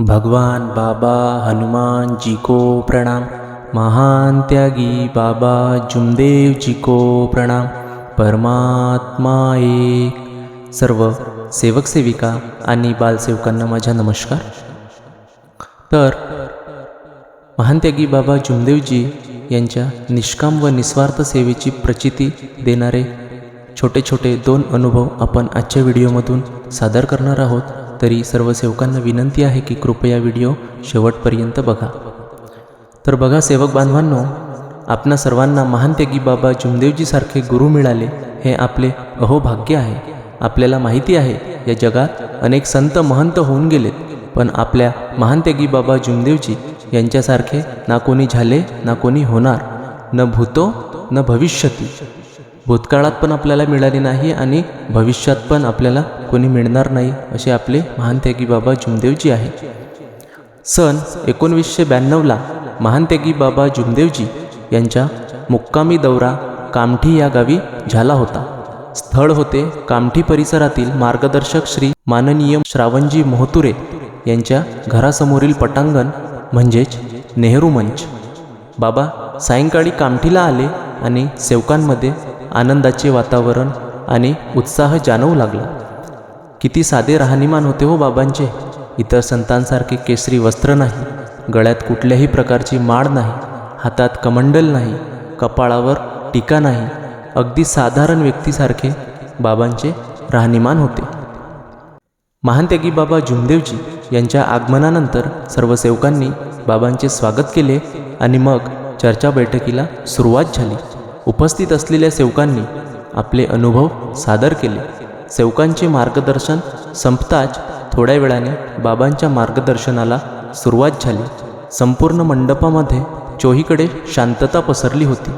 भगवान बाबा हनुमान जी को प्रणाम। महान त्यागी बाबा जुमदेव जी को प्रणाम। परमात्मा एक। सर्व सेवक सेविका आणि बालसेवकांना माझा नमस्कार। तर महान त्यागी बाबा जुमदेवजी यांच्या निष्काम व निस्वार्थ सेवेची प्रचिती देणारे छोटे छोटे दोन अनुभव आपण आजच्या व्हिडिओमधून सादर करणार आहोत. तरी सर्व सेवकांना विनंती आहे की कृपया व्हिडिओ शेवटपर्यंत बघा. तर बघा सेवक बांधवांनो आपणा सर्वांना महान त्यागी बाबा जुमदेवजीसारखे गुरु मिळाले हे आपले अहोभाग्य आहे. आपल्याला माहिती आहे या जगात अनेक संत महंत होऊन गेलेत पण आपल्या महान त्यागी बाबा जुमदेवजी यांच्यासारखे ना कोणी झाले ना कोणी होणार न भूतो न भविष्यती. भूतकाळात पण आपल्याला मिळाली नाही आणि भविष्यात पण आपल्याला कोणी मिळणार नाही असे आपले महान त्यागी बाबा जुमदेवजी आहे सन एकोणवीसशे ब्याण्णवला महान त्यागी बाबा जुमदेवजी यांच्या मुक्कामी दौरा कामठी या गावी झाला होता. स्थळ होते कामठी परिसरातील मार्गदर्शक श्री माननीय श्रावणजी मोहतुरे यांच्या घरासमोरील पटांगण म्हणजेच नेहरू मंच. बाबा सायंकाळी कामठीला आले आणि सेवकांमध्ये आनंदाचे वातावरण आणि उत्साह जाणवू लागला. किती साधे राहणीमान होते हो बाबांचे. इतर संतांसारखे केसरी वस्त्र नाही. गळ्यात कुठल्याही प्रकारची माळ नाही. हातात कमंडल नाही. कपाळावर टीका नाही. अगदी साधारण व्यक्तीसारखे बाबांचे राहणीमान होते. महान त्यागी बाबा जुमदेवजी यांच्या आगमनानंतर सर्व सेवकांनी बाबांचे स्वागत केले आणि मग चर्चा बैठकीला सुरुवात झाली. उपस्थित असलेल्या सेवकांनी आपले अनुभव सादर केले. सेवकांचे मार्गदर्शन संपताच थोड्या वेळाने बाबांच्या मार्गदर्शनाला सुरुवात झाली. संपूर्ण मंडपामध्ये चोहीकडे शांतता पसरली होती.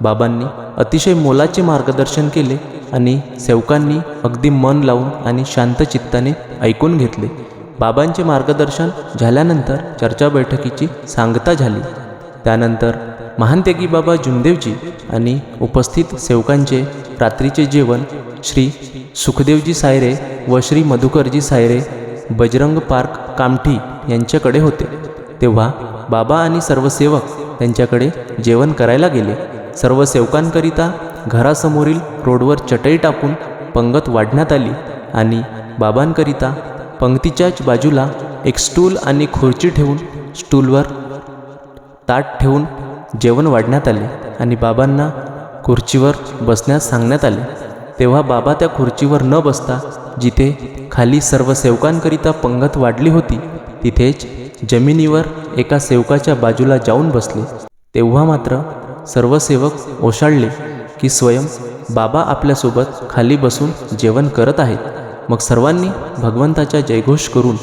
बाबांनी अतिशय मोलाचे मार्गदर्शन केले आणि सेवकांनी अगदी मन लावून आणि शांत चित्ताने ऐकून घेतले. बाबांचे मार्गदर्शन झाल्यानंतर चर्चा बैठकीची सांगता झाली. त्यानंतर महानत्यागी बाबा जुमदेवजी आणि उपस्थित सेवकांचे रात्रीचे जेवण श्री सुखदेवजी सायरे व श्री मधुकरजी सायरे बजरंग पार्क कामठी यांच्याकडे होते. तेव्हा बाबा आणि सर्व सेवक त्यांच्याकडे जेवण करायला गेले. सर्व सेवकांकरिता घरासमोरील रोडवर चटई टाकून पंगत वाढण्यात आली आणि बाबांकरिता पंक्तीच्याच बाजूला एक स्टूल आणि खुर्ची ठेवून स्टूलवर ताट ठेवून जेवण वाढण्यात आले आणि बाबांना खुर्चीवर बसण्यास सांगण्यात आले. तेव्हा बाबा त्या खुर्चीवर न बसता जिथे खाली सर्व सेवकांकरिता पंगत वाढली होती तिथेच जमिनीवर एका सेवकाच्या बाजूला जाऊन बसले. तेव्हा मात्र सर्व सेवक ओशाळले की स्वयं बाबा आपल्यासोबत खाली बसून जेवण करत आहेत. मग सर्वांनी भगवंताचा जयघोष करून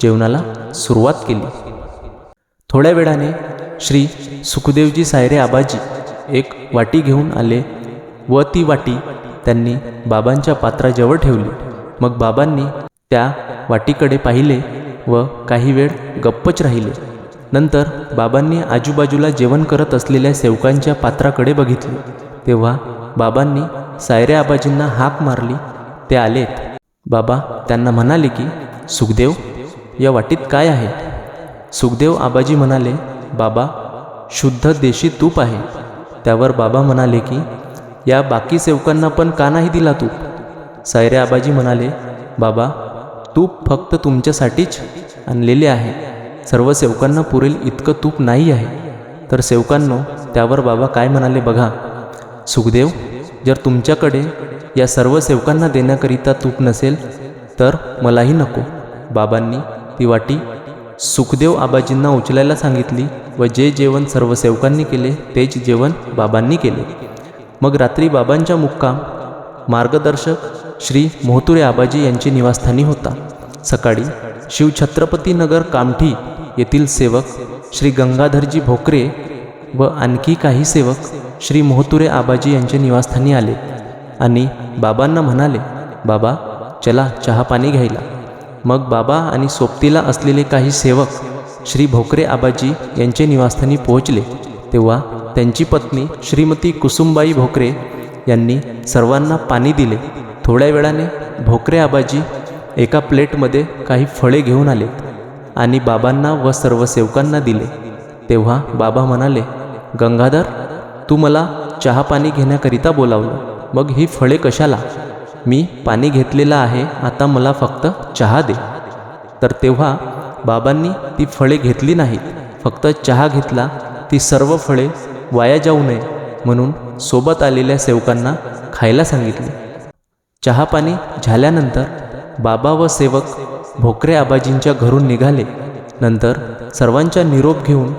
जेवणाला सुरुवात केली. थोड्या वेळाने श्री सुखदेवजी सायरे आबाजी एक वाटी घेऊन आले व ती वाटी त्यांनी बाबांच्या पात्राजवळ ठेवली. मग बाबांनी त्या वाटीकडे पाहिले व काही वेळ गप्पच राहिले. नंतर बाबांनी आजूबाजूला जेवण करत असलेल्या सेवकांच्या पात्राकडे बघितले. तेव्हा बाबांनी सायरे आबाजींना हाक मारली. ते आलेत. बाबा त्यांना म्हणाले की सुखदेव या वाटीत काय आहे? सुखदेव आबाजी म्हणाले बाबा शुद्ध देशी तूप आहे. त्यावर बाबा म्हणाले की या बाकी सेवकांना पण का नाही दिला तूप? सायरे आबाजी म्हणाले बाबा तूप फक्त तुमच्यासाठीच आणलेले आहे. सर्व सेवकांना पुरेल इतकं तूप नाही आहे. तर सेवकांनो त्यावर बाबा काय म्हणाले बघा. सुखदेव जर तुमच्याकडे या सर्व सेवकांना देण्याकरिता तूप नसेल तर मलाही नको. बाबांनी ती वाटी सुखदेव आबाजींना उचलायला सांगितली व जे जेवण सर्व सेवकांनी केले तेच जेवण बाबांनी केले. मग रात्री बाबांच्या मुक्काम मार्गदर्शक श्री मोहतुरे आबाजी यांचे निवासस्थानी होता. सकाळी शिवछत्रपतीनगर कामठी येथील सेवक श्री गंगाधरजी भोकरे व आणखी काही सेवक श्री मोहतुरे आबाजी यांचे निवासस्थानी आले आणि बाबांना म्हणाले बाबा चला चहा पाणी घ्यायला. मग बाबा आणि सोबतीला असलेले काही सेवक श्री भोकरे आबाजी यांचे निवासस्थानी पोहोचले. तेव्हा त्यांची पत्नी श्रीमती कुसुमबाई भोकरे यांनी सर्वांना पाणी दिले. थोड्या वेळाने भोकरे आबाजी एका प्लेटमध्ये काही फळे घेऊन आले आणि बाबांना व सर्व सेवकांना दिले. तेव्हा बाबा म्हणाले गंगाधर तू मला चहा पाणी घेण्याकरिता बोलावलं. मग ही फळे कशाला? मी पाणी घेतलेलं आहे आता मला फक्त चहा दे. तर तेव्हा बाबांनी ती फळे घेतली नाहीत. फक्त चहा घेतला ती सर्व फळे वाया जाऊ नये म्हणून सोबत आलेल्या सेवकांना खायला सांगितले. चहापाणी झाल्यानंतर बाबा व सेवक भोकरे आबाजींच्या घरून निघाले. नंतर सर्वांचा निरोप घेऊन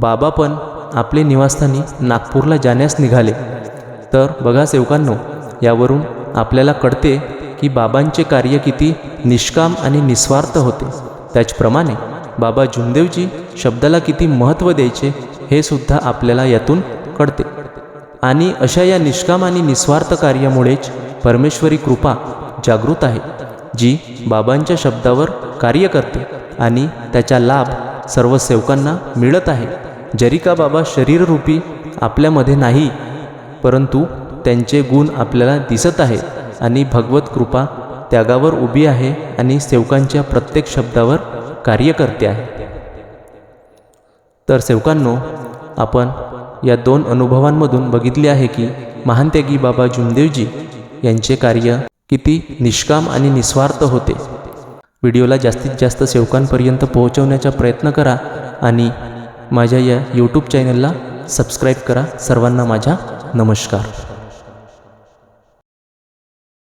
बाबा पण आपले निवासस्थानी नागपूरला जाण्यास निघाले. तर बघा सेवकांनो यावरून आपल्याला कळते की बाबांचे कार्य किती निष्काम आणि निस्वार्थ होते. त्याचप्रमाणे बाबा जुमदेवजी शब्दाला किती महत्त्व द्यायचे हे सुद्धा आपल्याला यातून कळते. आणि अशा या निष्काम आणि निस्वार्थ कार्यामुळेच परमेश्वरी कृपा जागृत आहे जी बाबांच्या शब्दावर कार्य करते आणि त्याचा लाभ सर्व सेवकांना मिळत आहे. जरी का बाबा शरीररूपी आपल्यामध्ये नाही परंतु त्यांचे गुण आपल्याला दिसत आहे आणि भगवत कृपा त्यागावर उभी आहे आणि सेवकांच्या प्रत्येक शब्दावर कार्य करते आहे. तर सेवकांनो आपण या दोन अनुभवांमधून बघितले आहे की महानत्यागी बाबा जुमदेवजी यांचे कार्य किती निष्काम आणि निस्वार्थ होते. व्हिडिओला जास्तीत जास्त सेवकांपर्यंत पोहोचवण्याचा प्रयत्न करा आणि माझ्या या यूट्यूब चॅनलला सबस्क्राईब करा. सर्वांना माझा नमस्कार.